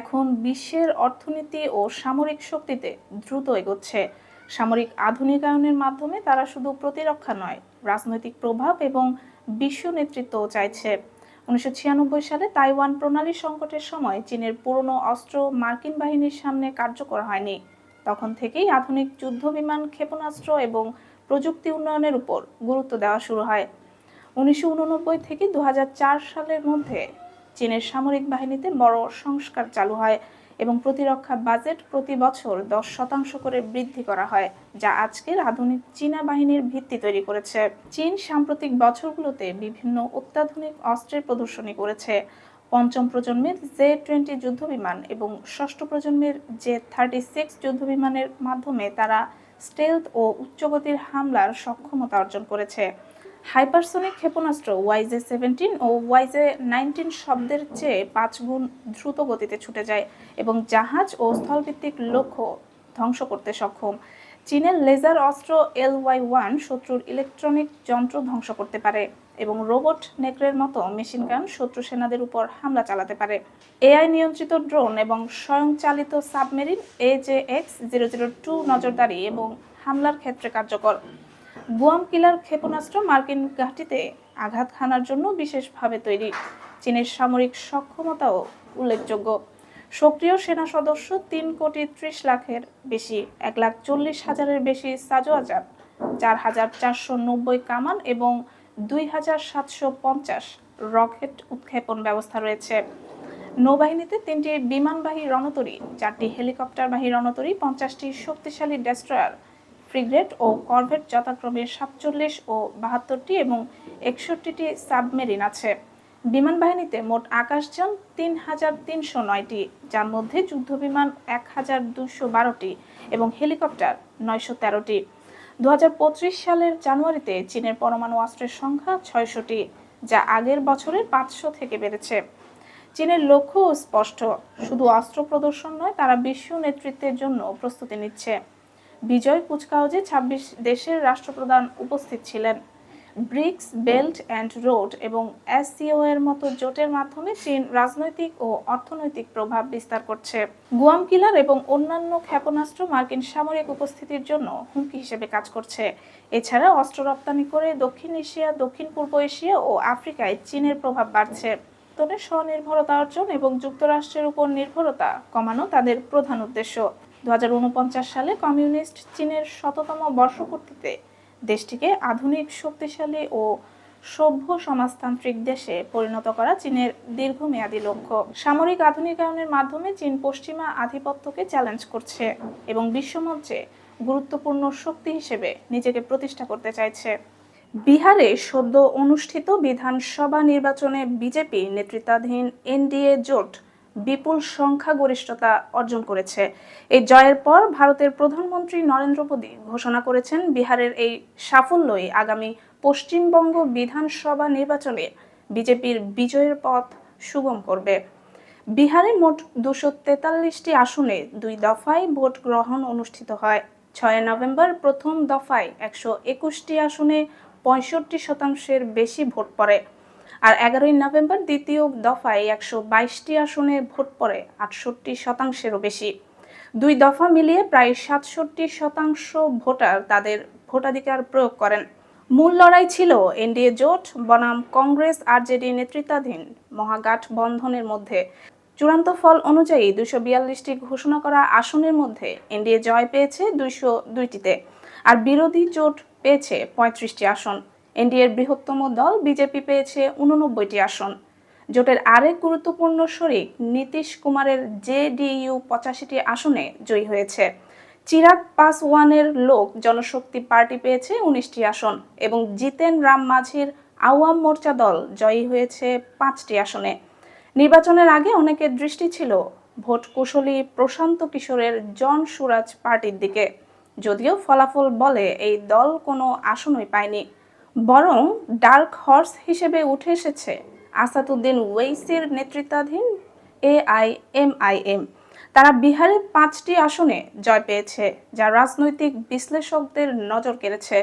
এখন বিশ্বের অর্থনীতি ও সামরিক শক্তিতে দ্রুত এগোচ্ছে। সামরিক আধুনিকায়নের মাধ্যমে তারা শুধু প্রতিরক্ষা নয়, রাজনৈতিক প্রভাব এবং বিশ্ব নেতৃত্বও চাইছে। উনিশশো ছিয়ানব্বই সালে তাইওয়ান প্রণালী সংকটের সময় চীনের পুরনো অস্ত্র মার্কিন বাহিনীর সামনে কার্যকর হয়নি। তখন থেকেই আধুনিক যুদ্ধ বিমান, ক্ষেপণাস্ত্র এবং প্রযুক্তি উন্নয়নের উপর গুরুত্ব দেওয়া শুরু হয়। উনিশশো উননব্বই থেকে দু হাজার চার সালের মধ্যে চীনের সামরিক বাহিনীতে বড় সংস্কার চালু হয় এবং প্রতিরক্ষা বাজেট প্রতি বছর দশ শতাংশ করে বৃদ্ধি করা হয়, যা আজকের আধুনিক চীনা বাহিনীর ভিত্তি তৈরি করেছে। চীন সাম্প্রতিক বছরগুলোতে বিভিন্ন অত্যাধুনিক অস্ত্রের প্রদর্শনী করেছে। পঞ্চম প্রজন্মের জে টোয়েন্টি যুদ্ধবিমান এবং ষষ্ঠ প্রজন্মের জে থার্টি সিক্স যুদ্ধবিমানের মাধ্যমে তারা স্টেলথ ও উচ্চগতির হামলার সক্ষমতা অর্জন করেছে। হাইপারসোনিক ক্ষেপণাস্ত্র ওয়াইজে সেভেন্টিন ও ওয়াইজে নাইনটিন শব্দের চেয়ে পাঁচ গুণ দ্রুত গতিতে ছুটে যায় এবং জাহাজ ও স্থলভিত্তিক লক্ষ্য ধ্বংস করতে সক্ষম। চীনের লেজার অস্ত্র এল ওয়াই ওয়ান শত্রুর ইলেকট্রনিক যন্ত্র ধ্বংস করতে পারে এবং রোবট নেকড়ের মতো মেশিন গান শত্রু সেনাদের উপর হামলা চালাতে পারে। এআই নিয়ন্ত্রিত ড্রোন এবং স্বয়ংচালিত submarine AJ X zero zero two নজরদারি এবং হামলার ক্ষেত্রে কার্যকর। গুয়াম কিলার ক্ষেপণাস্ত্র মার্কিন ঘাঁটিতে আঘাত হানার জন্য বিশেষভাবে তৈরি। চীনের সামরিক সক্ষমতাও উল্লেখযোগ্য। সক্রিয় সেনা সদস্য তিন কোটি ত্রিশ লাখের বেশি, এক লাখ চল্লিশ হাজারের বেশি সাজোয়াজাব চার হাজার চারশো নব্বই কামান এবং দুই হাজার সাতশো পঞ্চাশ রকেট উৎক্ষেপণ ব্যবস্থা রয়েছে। নৌবাহিনীতে তিনটি বিমানবাহী রণতরী, চারটি হেলিকপ্টারবাহী রণতরী, পঞ্চাশটি শক্তিশালী ডেস্ট্রয়ার ফ্রিগেট ও করভেট যথাক্রমে সাতচল্লিশ ও বাহাত্তরটি এবং একষট্টিটি সাবমেরিন আছে। বিমান বাহিনীতে মোট আকাশযান তিন হাজার তিনশো নয়টি, যার মধ্যে যুদ্ধবিমান এক হাজার দুশো বারোটি এবং হেলিকপ্টার নয়শো তেরোটি। দু সালের জানুয়ারিতে চীনের পরমাণু অস্ত্রের সংখ্যা ছয়শটি, যা আগের বছরের পাঁচশো থেকে বেড়েছে। চীনের লক্ষ্যও স্পষ্ট, শুধু অস্ত্র প্রদর্শন নয়, তারা বিশ্ব নেতৃত্বের জন্য প্রস্তুতি নিচ্ছে। বিজয় কুচকাওয়াজে ছাব্বিশ দেশের রাষ্ট্রপ্রধান উপস্থিত ছিলেন। ব্রিক্স, বেল্ট অ্যান্ড রোড এবং এসসিও এর মতো জোটের মাধ্যমে চীন রাজনৈতিক ও অর্থনৈতিক প্রভাব বিস্তার করছে। গুয়াম কিলার এবং অন্যান্য ক্ষেপণাস্ত্র মার্কিন সামরিক উপস্থিতির জন্য হুমকি হিসেবে কাজ করছে। এছাড়া অস্ত্র রপ্তানি করে দক্ষিণ এশিয়া, দক্ষিণ পূর্ব এশিয়া ও আফ্রিকায় চীনের প্রভাব বাড়ছে। তবে স্বনির্ভরতা অর্জন এবং যুক্তরাষ্ট্রের উপর নির্ভরতা কমানো তাদের প্রধান উদ্দেশ্য। দুহাজার উনপঞ্চাশ সালে কমিউনিস্ট চীনের শততম বর্ষপূর্তিতে দেশটিকে আধুনিক, শক্তিশালী ও সভ্য সমাজতান্ত্রিক দেশে পরিণত করা চীনের দীর্ঘমেয়াদী লক্ষ্য। সামরিক আধুনিকায়নের মাধ্যমে চীন পশ্চিমা আধিপত্যকে চ্যালেঞ্জ করছে এবং বিশ্বমঞ্চে গুরুত্বপূর্ণ শক্তি হিসেবে নিজেকে প্রতিষ্ঠা করতে চাইছে। বিহারে সদ্য অনুষ্ঠিত বিধানসভা নির্বাচনে বিজেপি নেতৃত্বাধীন এনডিএ জোট বিপুল সংখ্যাগরিষ্ঠতা অর্জন করেছে। এই জয়ের পর ভারতের প্রধানমন্ত্রী নরেন্দ্র মোদী ঘোষণা করেছেন বিহারের এই সাফল্যই আগামী পশ্চিমবঙ্গ বিধানসভা নির্বাচনে বিজেপির বিজয়ের পথ সুগম করবে। বিহারে মোট দুশো তেতাল্লিশটি আসনে দুই দফায় ভোট গ্রহণ অনুষ্ঠিত হয়। ছয় নভেম্বর প্রথম দফায় একশো একুশটি আসনে পঁয়ষট্টি শতাংশের বেশি ভোট পড়ে। আর এগারোই নভেম্বর দ্বিতীয় দফায় একশো বাইশটি আসনে ভোট পড়ে আটষট্টি শতাংশেরও বেশি। দুই দফা মিলিয়ে প্রায় সাতষট্টি শতাংশ ভোটার তাদের ভোটাধিকার প্রয়োগ করেন। মূল লড়াই ছিল এনডিএ জোট, বনাম কংগ্রেস, আরজেডি নেতৃত্বাধীন মহাগাঠবন্ধনের মধ্যে। চূড়ান্ত ফল অনুযায়ী দুশো বিয়াল্লিশটি ঘোষণা করা আসনের মধ্যে এনডিএ জয় পেয়েছে দুইশো দুইটিতে, আর বিরোধী জোট পেয়েছে পঁয়ত্রিশটি আসন। এনডিএর বৃহত্তম দল বিজেপি পেয়েছে উননব্বইটি আসন। জোটের আরেক গুরুত্বপূর্ণ শরিক নীতিশ কুমারের জেডিইউ পঁচাশিটি আসনে জয়ী হয়েছে। চিরাগ পাসওয়ানের লোক জনশক্তি পার্টি পেয়েছে উনিশটি আসন এবং জিতেন রাম মাঝির আওয়াম মোর্চা দল জয়ী হয়েছে পাঁচটি আসনে। নির্বাচনের আগে অনেকের দৃষ্টি ছিল ভোট কুশলী প্রশান্ত কিশোরের জন সুরাজ পার্টির দিকে। যদিও ফলাফল বলে এই দল কোনো আসনই পায়নি। বরং ডার্ক হর্স হিসেবে উঠে এসেছে আসাদুদ্দিন ওয়েইসির নেতৃত্বাধীন এআইএমআইএম। তারা বিহারে পাঁচটি আসনে জয় পেয়েছে, যা রাজনৈতিক বিশ্লেষকদের নজর কেড়েছে।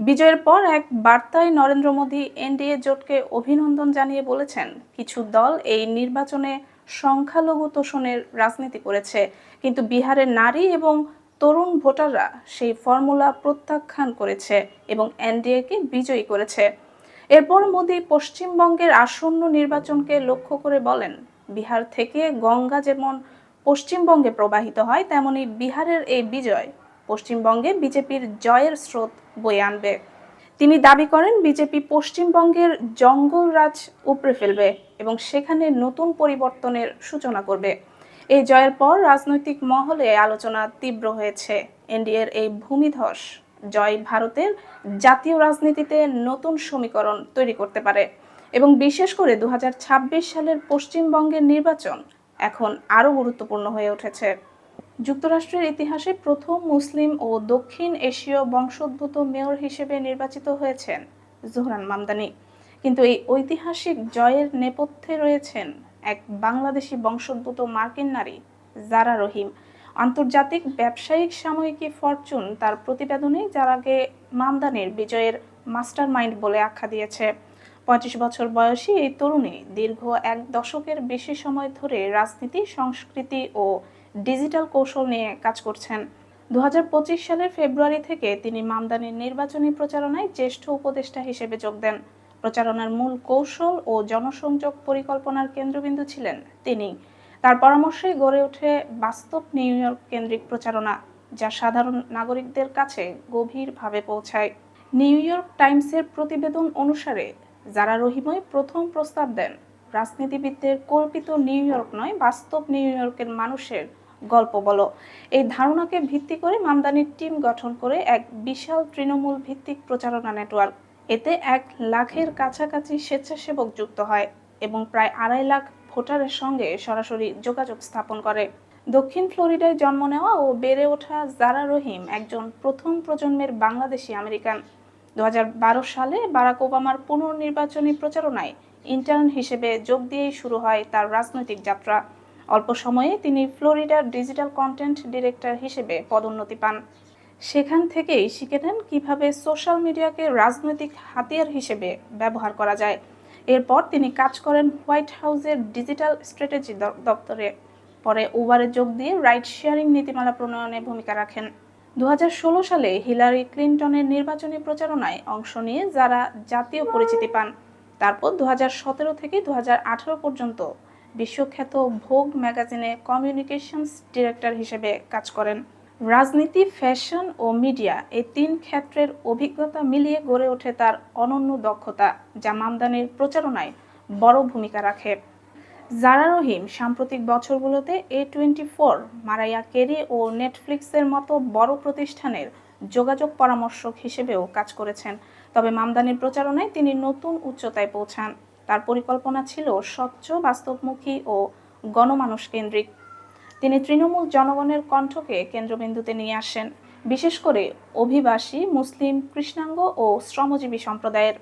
বিজয়ের পর এক বার্তায় নরেন্দ্র মোদী এনডিএ জোটকে অভিনন্দন জানিয়ে বলেছেন, কিছু দল এই নির্বাচনে সংখ্যালঘু তোষণের রাজনীতি করেছে, কিন্তু বিহারের নারী এবং তরুণ ভোটাররা সেই ফর্মুলা প্রত্যাখ্যান করেছে এবং এনডিএকে বিজয়ী করেছে। এরপর মোদী পশ্চিমবঙ্গের আসন্ন নির্বাচনকে লক্ষ্য করে বলেন, বিহার থেকে গঙ্গা যেমন পশ্চিমবঙ্গে প্রবাহিত হয়, তেমনি বিহারের এই বিজয় পশ্চিমবঙ্গে বিজেপির জয়ের স্রোত বয়ে আনবে। তিনি দাবি করেন, বিজেপি পশ্চিমবঙ্গের জঙ্গল রাজ উপড়ে ফেলবে এবং সেখানে নতুন পরিবর্তনের সূচনা করবে। এই জয়ের পর রাজনৈতিক মহলে আলোচনা তীব্র হয়েছে। এনডিএর এই ভূমিধস জয় ভারতের জাতীয় রাজনীতিতে নতুন সমীকরণ তৈরি করতে পারে এবং বিশেষ করে দুহাজার ছাব্বিশ সালের পশ্চিমবঙ্গের নির্বাচন এখন আরও গুরুত্বপূর্ণ হয়ে উঠেছে। যুক্তরাষ্ট্রের ইতিহাসে প্রথম মুসলিম ও দক্ষিণ এশীয় বংশোদ্ভূত মেয়র হিসেবে নির্বাচিত হয়েছেন জোহরান মামদানি। কিন্তু এই ঐতিহাসিক জয়ের নেপথ্যে রয়েছেন এক বাংলাদেশি বংশোদ্ভূত মার্কিন নারী, জারা রহিম। আন্তর্জাতিক ব্যবসায়িক সাময়িকী ফরচুন তার প্রতিবেদনে আগে মামদানির বিজয়ের মাস্টার মাইন্ড বলে আখ্যা দিয়েছে। পঁয়ত্রিশ বছর বয়সী এই তরুণী দীর্ঘ এক দশকের বেশি সময় ধরে রাজনীতি, সংস্কৃতি ও ডিজিটাল কৌশল নিয়ে কাজ করছেন। দু হাজার পঁচিশ সালের ফেব্রুয়ারি থেকে তিনি মামদানির নির্বাচনী প্রচারণায় জ্যেষ্ঠ উপদেষ্টা হিসেবে যোগ দেন। প্রচারণার মূল কৌশল ও জনসংযোগ পরিকল্পনার কেন্দ্রবিন্দু ছিলেন তিনি। তার পরামর্শে গড়ে ওঠে বাস্তব নিউ ইয়র্ক কেন্দ্রিক প্রচারণা, যা সাধারণ নাগরিকদের কাছে গভীরভাবে পৌঁছায়। নিউ ইয়র্ক টাইমসের প্রতিবেদন অনুসারে, যারা রহিমই প্রথম প্রস্তাব দেন, রাজনীতিবিদদের কল্পিত নিউ ইয়র্ক নয়, বাস্তব নিউ ইয়র্কের মানুষের গল্প বলো। এই ধারণাকে ভিত্তি করে মামদানির টিম গঠন করে এক বিশাল তৃণমূল ভিত্তিক প্রচারণা নেটওয়ার্ক। এতে এক লাখের কাছাকাছি স্বেচ্ছাসেবক যুক্ত হয় এবং প্রায় আড়াই লাখ ভোটারের সঙ্গে সরাসরি যোগাযোগ স্থাপন করে। দক্ষিণ ফ্লোরিডায় জন্ম নেওয়া ও বেড়ে ওঠা জারা রহিম একজন প্রথম প্রজন্মের বাংলাদেশি আমেরিকান। দু হাজার বারো সালে বারাক ওবামার পুনর্নির্বাচনী প্রচারণায় ইন্টার্ন হিসেবে যোগ দিয়েই শুরু হয় তার রাজনৈতিক যাত্রা। অল্প সময়ে তিনি ফ্লোরিডার ডিজিটাল কন্টেন্ট ডিরেক্টর হিসেবে পদোন্নতি পান। সেখান থেকেই শিখে নেন কীভাবে সোশ্যাল মিডিয়াকে রাজনৈতিক হাতিয়ার হিসেবে ব্যবহার করা যায়। এরপর তিনি কাজ করেন হোয়াইট হাউসের ডিজিটাল স্ট্র্যাটেজি দপ্তরে। পরে উবারে যোগ দিয়ে রাইড শেয়ারিং নীতিমালা প্রণয়নে ভূমিকা রাখেন। দু হাজার ষোলো সালে হিলারি ক্লিন্টনের নির্বাচনী প্রচারণায় অংশ নিয়ে যারা জাতীয় পরিচিতি পান, তারপর দু হাজার সতেরো থেকে দু হাজার আঠারো পর্যন্ত বিশ্বখ্যাত ভোগ ম্যাগাজিনে কমিউনিকেশনস ডিরেক্টর হিসেবে কাজ করেন। রাজনীতি, ফ্যাশন ও মিডিয়া এই তিন ক্ষেত্রের অভিজ্ঞতা মিলিয়ে গড়ে ওঠে তার অনন্য দক্ষতা, যা মামদানির প্রচারণায় বড় ভূমিকা রাখে। জারা রহিম সাম্প্রতিক বছরগুলোতে A twenty four Mariah Carey ও নেটফ্লিক্সের মতো বড় প্রতিষ্ঠানের যোগাযোগ পরামর্শক হিসেবেও কাজ করেছেন। তবে মামদানির প্রচারণায় তিনি নতুন উচ্চতায় পৌঁছান। তার পরিকল্পনা ছিল স্বচ্ছ, বাস্তবমুখী ও গণমানুষ কেন্দ্রিক। তিনি তৃণমূল জনগণের কণ্ঠকে কেন্দ্রবিন্দুতে নিয়ে আসেন, বিশেষ করে অভিবাসী, মুসলিম, কৃষ্ণাঙ্গ ও শ্রমজীবী সম্প্রদায়ের।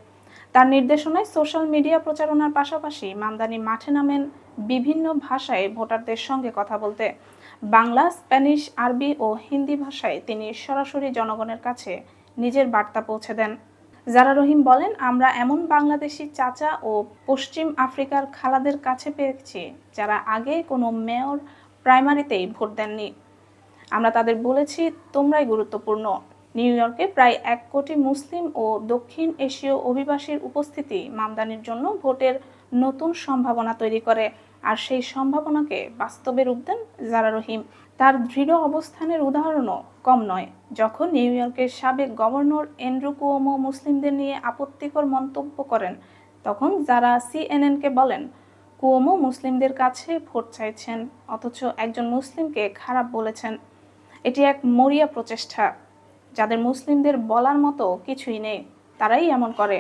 তার নির্দেশনায় সোশ্যাল মিডিয়া প্রচারণার পাশাপাশি মামদানি মাঠে নামেন বিভিন্ন ভাষায় ভোটারদের সঙ্গে কথা বলতে। বাংলা, স্প্যানিশ, আরবি ও হিন্দি ভাষায় তিনি সরাসরি জনগণের কাছে নিজের বার্তা পৌঁছে দেন। জারা রহিম বলেন, আমরা এমন বাংলাদেশি চাচা ও পশ্চিম আফ্রিকার খালাদের কাছে পেয়েছি যারা আগে কোনো মেয়র প্রাইমারিতেই ভোট দেননি। আমরা তাদের বলেছি, তোমরাই গুরুত্বপূর্ণ। নিউ ইয়র্কে প্রায় এক কোটি মুসলিম ও দক্ষিণ এশীয় অভিবাসীর উপস্থিতি মামদানির জন্য ভোটের নতুন সম্ভাবনা তৈরি করে, আর সেই সম্ভাবনাকে বাস্তবে রূপ দেন জারা রহিম। তার দৃঢ় অবস্থানের উদাহরণও কম নয়। যখন নিউ ইয়র্কের সাবেক গভর্নর এন্ড্রু কুয়োমো মুসলিমদের নিয়ে আপত্তিকর মন্তব্য করেন, তখন যারা সিএনএনকে বলেন কুয়োমো মুসলিমদের কাছে ভোট চাইছেন, অথচ একজন মুসলিমকে খারাপ বলেছেন। এটি এক মরিয়া প্রচেষ্টা। যাদের মুসলিমদের বলার মতো কিছুই নেই, তারাই এমন করে।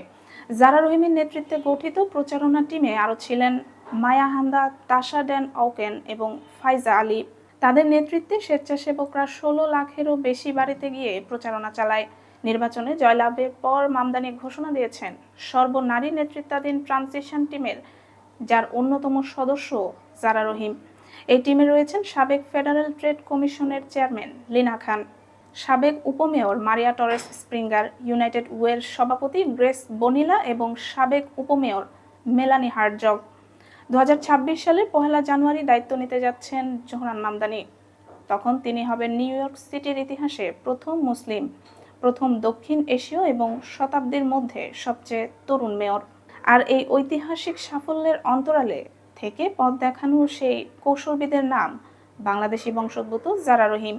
জারা রহিমের নেতৃত্বে গঠিত প্রচারণা টিমে আরও ছিলেন মায়া হান্দা, তাসা ড্যান অকেন এবং ফাইজা আলী। তাদের নেতৃত্বে স্বেচ্ছাসেবকরা ষোলো লাখেরও বেশি বাড়িতে গিয়ে প্রচারণা চালায়। নির্বাচনে জয়লাভের পর মামদানি ঘোষণা দিয়েছেন। সর্বনারী নেতৃত্বাধীন ট্রানজিশন টিমের যার অন্যতম সদস্য জারা রহিম। এই টিমে রয়েছেন সাবেক ফেডারেল ট্রেড কমিশনের চেয়ারম্যান লিনা খান, সাবেক উপমেয়র মারিয়া টরেস স্প্রিঙ্গার, ইউনাইটেড ওয়ের সভাপতি গ্রেস বনিলা এবং সাবেক উপমেয়র মেলানি হার্টজগ দু সালের পহেলা জানুয়ারি দায়িত্ব নিতে যাচ্ছেন জোহরান মামদানি। তখন তিনি হবেন নিউ ইয়র্ক সিটির ইতিহাসে প্রথম মুসলিম, প্রথম দক্ষিণ এশীয় এবং শতাব্দীর মধ্যে সবচেয়ে তরুণ মেয়র। আর এই ঐতিহাসিক সাফল্যের অন্তরালে থেকে পথ দেখানো সেই কৌশলবিদের নাম বাংলাদেশি বংশোদ্ভূত জারা রহিম।